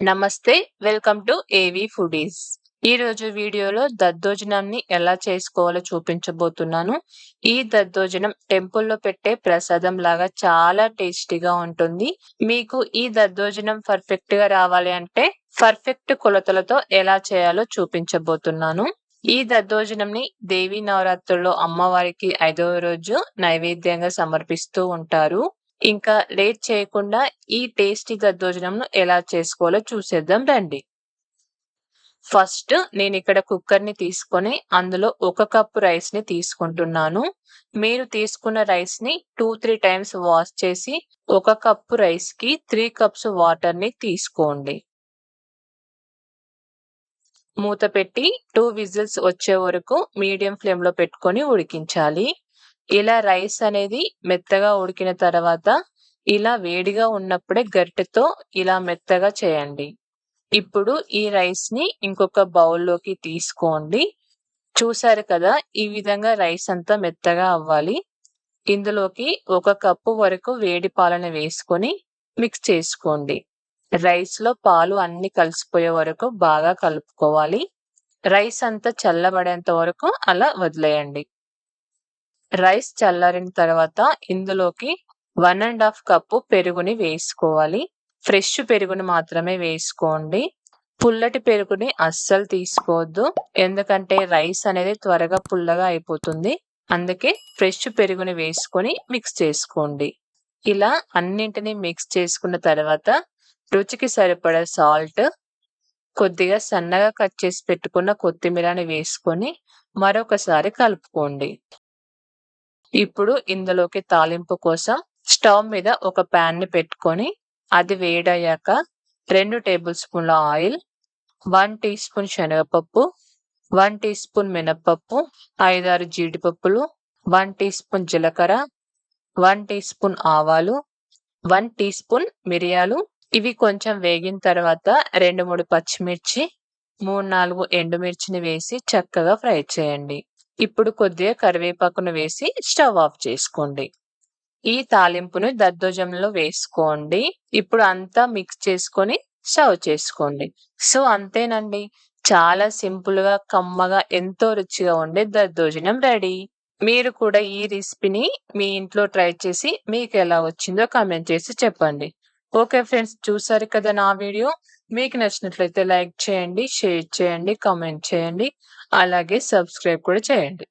నమస్తే welcome to ఏవి foodies ఈ రోజు వీడియోలో దద్దోజనాన్ని ఎలా చేసుకోవాలో చూపించబోతున్నాను. ఈ దద్దోజనం టెంపుల్లో పెట్టే ప్రసాదం లాగా చాలా టేస్టీగా ఉంటుంది. మీకు ఈ దద్దోజనం పర్ఫెక్ట్గా రావాలి అంటే పర్ఫెక్ట్ కొలతలతో ఎలా చేయాలో చూపించబోతున్నాను. ఈ దద్దోజనంని దేవి నవరాత్రుల్లో అమ్మవారికి ఐదవ రోజు నైవేద్యంగా సమర్పిస్తూ ఉంటారు. ఇంకా లేట్ చేయకుండా ఈ టేస్టీ దద్దోజనంను ఎలా చేసుకోవాలో చూసేద్దాం రండి. ఫస్ట్ నేను ఇక్కడ కుక్కర్ని తీసుకొని అందులో ఒక కప్పు రైస్ని తీసుకుంటున్నాను. మీరు తీసుకున్న రైస్ని టూ త్రీ టైమ్స్ వాష్ చేసి ఒక కప్పు రైస్కి త్రీ కప్స్ వాటర్ని తీసుకోండి. మూత పెట్టి టూ విజిల్స్ వచ్చే వరకు మీడియం ఫ్లేమ్లో పెట్టుకొని ఉడికించాలి. ఇలా రైస్ అనేది మెత్తగా ఉడికిన తర్వాత ఇలా వేడిగా ఉన్నప్పుడే గరిటెతో ఇలా మెత్తగా చేయండి. ఇప్పుడు ఈ రైస్ని ఇంకొక బౌల్లోకి తీసుకోండి. చూసారు కదా ఈ విధంగా రైస్ అంతా మెత్తగా అవ్వాలి. ఇందులోకి ఒక కప్పు వరకు వేడి పాలను వేసుకొని మిక్స్ చేసుకోండి. రైస్లో పాలు అన్ని కలిసిపోయే వరకు బాగా కలుపుకోవాలి. రైస్ అంతా చల్లబడేంత వరకు అలా వదిలేయండి. రైస్ చల్లారిన తర్వాత ఇందులోకి వన్ అండ్ హాఫ్ కప్పు పెరుగుని వేసుకోవాలి. ఫ్రెష్ పెరుగుని మాత్రమే వేసుకోండి. పుల్లటి పెరుగుని అస్సలు తీసుకోవద్దు. ఎందుకంటే రైస్ అనేది త్వరగా పుల్లగా అయిపోతుంది. అందుకే ఫ్రెష్ పెరుగుని వేసుకొని మిక్స్ చేసుకోండి. ఇలా అన్నింటినీ మిక్స్ చేసుకున్న తర్వాత రుచికి సరిపడే సాల్ట్ కొద్దిగా సన్నగా కట్ చేసి పెట్టుకున్న కొత్తిమీరని వేసుకొని మరొకసారి కలుపుకోండి. ఇప్పుడు ఇందులోకి తాలింపు కోసం స్టవ్ మీద ఒక ప్యాన్ని పెట్టుకొని అది వేడయ్యాక రెండు టేబుల్ స్పూన్ల ఆయిల్ వన్ టీ స్పూన్ శనగపప్పు వన్ టీ స్పూన్ మినప్పప్పు ఐదారు జీడిపప్పులు వన్ టీ స్పూన్ జీలకర్ర వన్ టీ స్పూన్ ఆవాలు వన్ టీ స్పూన్ మిరియాలు. ఇవి కొంచెం వేగిన తర్వాత రెండు మూడు పచ్చిమిర్చి మూడు నాలుగు ఎండుమిర్చిని వేసి చక్కగా ఫ్రై చేయండి. ఇప్పుడు కొద్దిగా కరివేపాకును వేసి స్టవ్ ఆఫ్ చేసుకోండి. ఈ తాలింపును దద్దోజంలో వేసుకోండి. ఇప్పుడు అంతా మిక్స్ చేసుకొని సర్వ్ చేసుకోండి. సో అంతేనండి. చాలా సింపుల్గా కమ్మగా ఎంతో రుచిగా ఉండే దద్దోజనం రెడీ. మీరు కూడా ఈ రెసిపీని మీ ఇంట్లో ట్రై చేసి మీకు ఎలా వచ్చిందో కామెంట్ చేసి చెప్పండి. ఓకే ఫ్రెండ్స్ చూసారు కదా నా వీడియో. మీకు నచ్చినట్లయితే లైక్ చేయండి షేర్ చేయండి కామెంట్ చేయండి. అలాగే సబ్స్క్రైబ్ కూడా చేయండి.